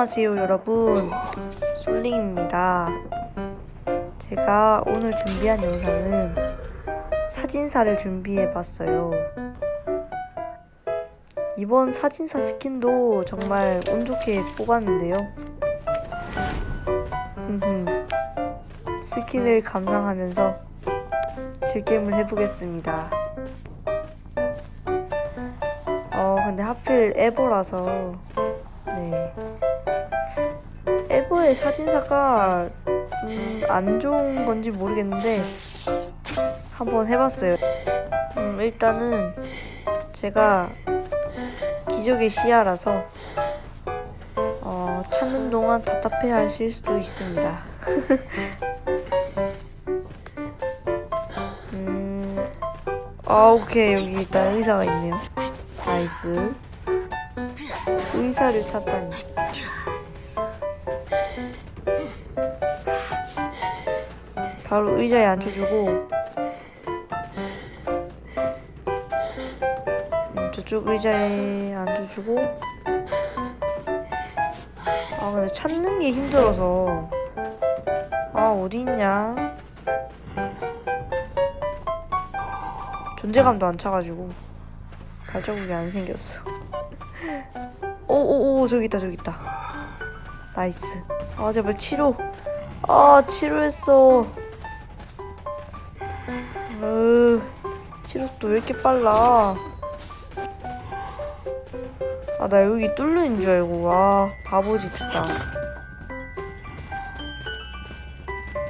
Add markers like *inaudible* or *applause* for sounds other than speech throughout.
안녕하세요 여러분. 솔링입니다. 제가 오늘 준비한 영상은 사진사를 준비해 봤어요. 이번 사진사 스킨도 정말 운 좋게 뽑았는데요. 스킨을 감상하면서 즐겜을 해보겠습니다. 어 근데 하필 에버라서 네. 사진사가 음, 안 좋은 건지 모르겠는데 한번 해봤어요. 음, 일단은 제가 기적의 시야라서 어, 찾는 동안 답답해 하실 수도 있습니다. *laughs* 음, 아 오케이 여기 일단 의사가 있네요. 나이스. 의사를 찾다니. 바로 의자에 앉혀주고 음, 저쪽 의자에 앉혀주고 아 근데 찾는 게 힘들어서. 아 어디 있냐? 존재감도 안 차가지고 발자국이 안 생겼어. 오오오 저기 있다 저기 있다. 나이스. 아 제발 치료. 아 치료했어 으 치료도 왜 이렇게 빨라? 아 나 여기 뚫려있는 줄 알고 와 바보짓 했다.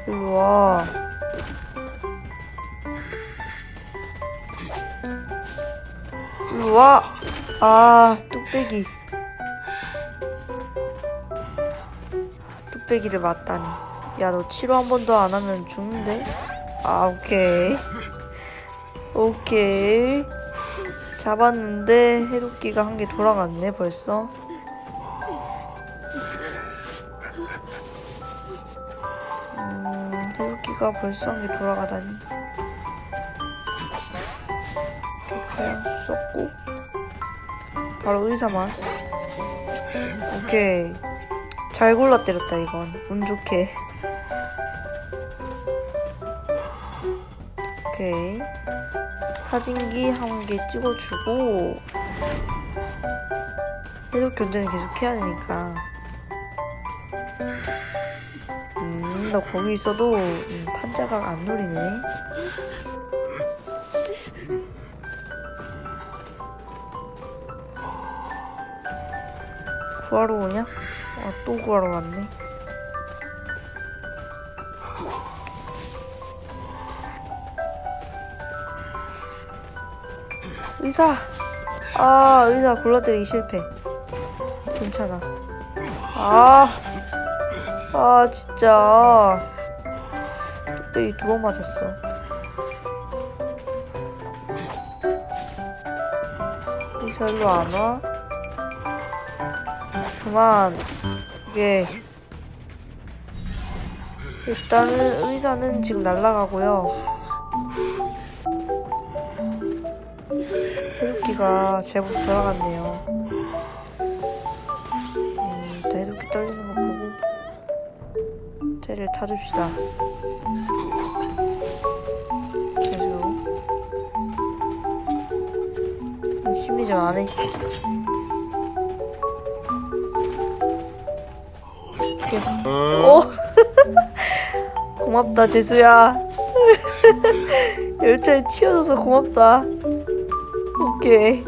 일로 와. 일로 와 아 뚝배기. 뚝배기를 맞다니. 야 너 치료 한번더안 하면 죽는데 아 오케이. 오케이. 잡았는데 해독기가 한 개 돌아갔네 벌써. 음 해독기가 벌써 한 개 돌아가다니. 그냥 썼고. 바로 의사만. 오케이. 잘 골라 때렸다 이건. 운 좋게 오케이 사진기 한 개 찍어주고 해독 견제는 계속 해야 되니까 음나 거기 있어도 음, 판자가 안 노리네 구하러 오냐? 아, 또 구하러 왔네. 의사! 아, 의사 골라드리기 실패. 괜찮아. 아, 아, 진짜. 뚝배기 두 번 맞았어. 의사 일로 안 와? 그만. 이게 일단은 의사는 지금 날라가고요. 해독기가 제법 돌아갔네요. 음, 해독기 떨리는 거 보고 쟤를 타줍시다. 계속 음, 심리전 안 해. 오 *laughs* 고맙다 재수야 *laughs* 열차에 치워줘서 고맙다 오케이.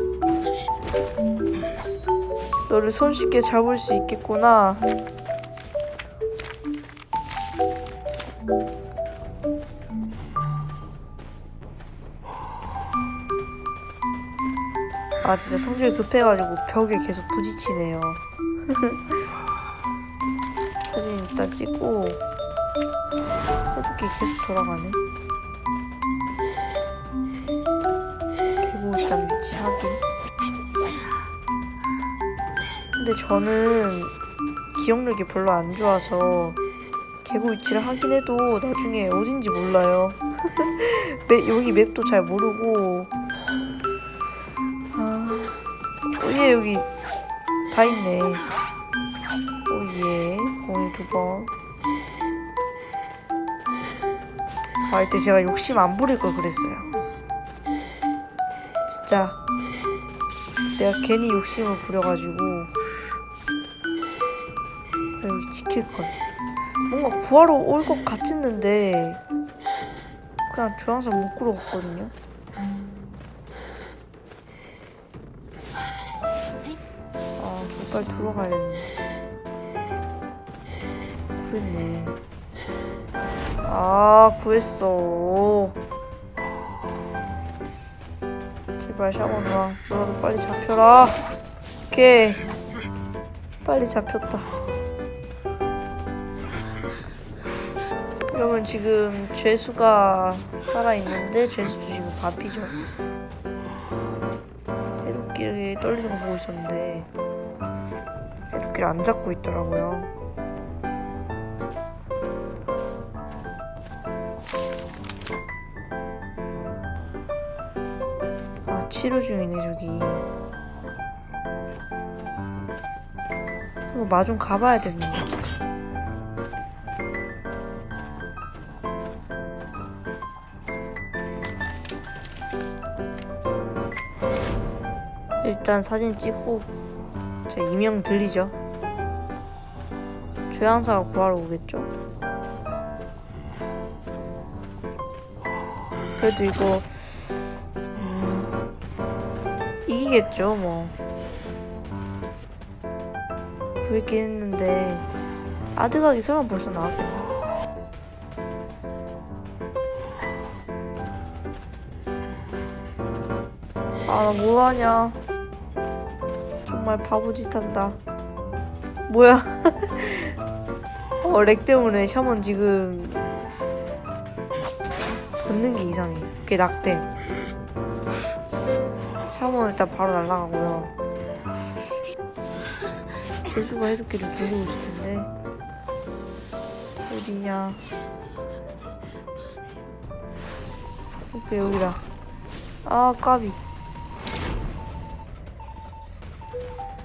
너를 손쉽게 잡을 수 있겠구나. 아 진짜 성질이 급해가지고 벽에 계속 부딪히네요. *laughs* 사진 일단 찍고 해독기 계속 돌아가네 근데 저는 기억력이 별로 안 좋아서 개구 위치를 확인해도 나중에 어딘지 몰라요 *laughs* 맵, 여기 맵도 잘 모르고 아, 어, 얘 여기 다 있네 봉이 두 번. 아 이때 제가 욕심 안 부릴 걸 그랬어요. 진짜 내가 괜히 욕심을 부려가지고 여기 지킬 걸. 뭔가 구하러 올 것 같았는데 그냥 조향사 못 구러 갔거든요. 아, 저 빨리 돌아가야겠네. 구했네. 아, 구했어. 제발 샤먼아, 너라도 빨리 잡혀라. 오케이. 빨리 잡혔다. 그러면 지금 죄수가 살아있는데 죄수도 지금 바삐죠. 해독기를 떨리는 거 보고 있었는데 해독기를 안 잡고 있더라고요. 아 치료 중이네 저기. 이거 마중 가봐야 되는데. 일단 사진 찍고 제 이명 들리죠? 조향사가 구하러 오겠죠? 그래도 이거 음, 이기겠죠 뭐 구했긴 했는데 아드각이 설마 벌써 나왔겠나? 아 나 뭐하냐 정말 바보짓 한다. 뭐야? *laughs* 어, 렉 때문에 샤먼 지금 걷는 게 이상해. 그게 낙댐. 샤먼 일단 바로 날아가고요. 재수가 해독기를 돌리고 있을 텐데. 어디냐. 오케이, 여기다. 아, 까비. 여기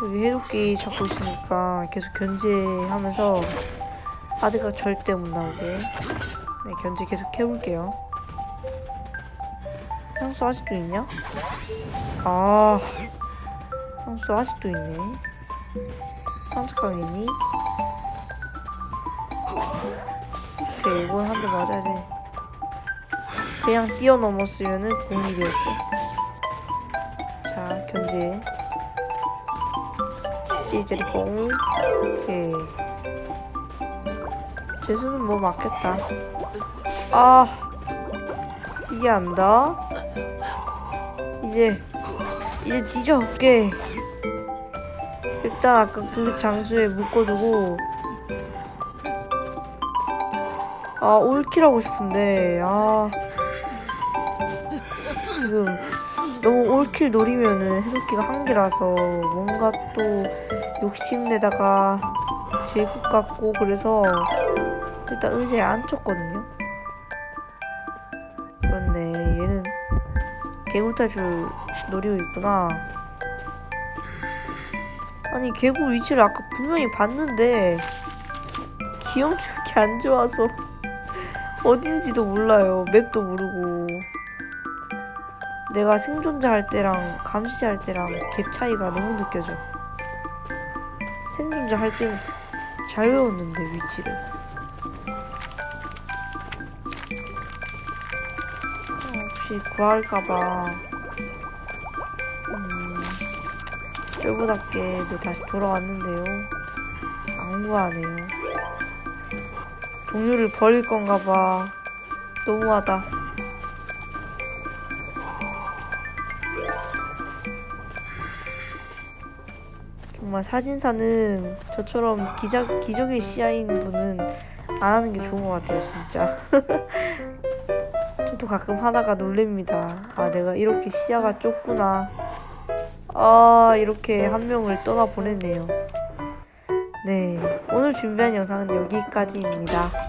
해독기 잡고 있으니까 계속 견제하면서 아드가 절대 못 나오게. 네 견제 계속 해볼게요. 향수 아직도 있냐? 아 향수 아직도 있네. 산책강이니? 오케이 이건 한 대 맞아야 돼. 그냥 뛰어넘었으면은 공일이었죠. 자 견제 찌질뽕 오케이. 재수는 뭐 맞겠다. 아 이게 안다? 이제 이제 뒤져 올게. 일단 아까 그 장소에 묶어두고. 아 올킬하고 싶은데. 아. 지금 너무 올킬 노리면은 해독기가 한 개라서 뭔가 또 욕심내다가 질것 같고 그래서 일단 의자에 앉혔거든요. 그렇네 얘는 개구타줄 노리고 있구나. 아니 개구 위치를 아까 분명히 봤는데 기억력이 안 좋아서 어딘지도 몰라요. 맵도 모르고. 내가 생존자 할 때랑 감시자 할 때랑 갭 차이가 너무 느껴져. 생존자 할 때는 잘 외웠는데 위치를. 어, 혹시 구할까봐. 음, 쫄보답게 네, 다시 돌아왔는데요. 안 구하네요. 동료를 버릴 건가봐. 너무하다. 정말 사진사는 저처럼 기적, 기적의 시야인 분은 안 하는 게 좋은 것 같아요, 진짜. *laughs* 저도 가끔 하다가 놀랍니다. 아, 내가 이렇게 시야가 좁구나. 아, 이렇게 한 명을 떠나 보냈네요. 네, 오늘 준비한 영상은 여기까지입니다.